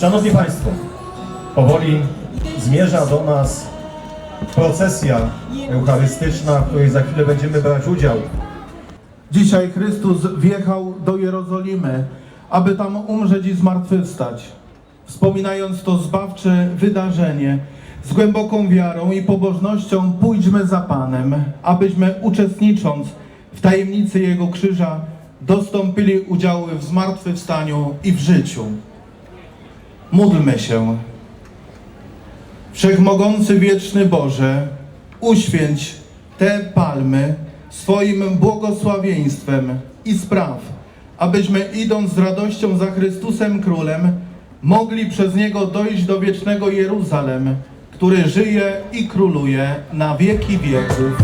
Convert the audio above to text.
Szanowni Państwo, powoli zmierza do nas procesja eucharystyczna, w której za chwilę będziemy brać udział. Dzisiaj Chrystus wjechał do Jerozolimy, aby tam umrzeć i zmartwychwstać. Wspominając to zbawcze wydarzenie, z głęboką wiarą i pobożnością pójdźmy za Panem, abyśmy uczestnicząc w tajemnicy Jego krzyża dostąpili udziału w zmartwychwstaniu i w życiu. Módlmy się. Wszechmogący wieczny Boże, uświęć te palmy swoim błogosławieństwem i spraw, abyśmy idąc z radością za Chrystusem Królem, mogli przez Niego dojść do wiecznego Jeruzalem, który żyje i króluje na wieki wieków.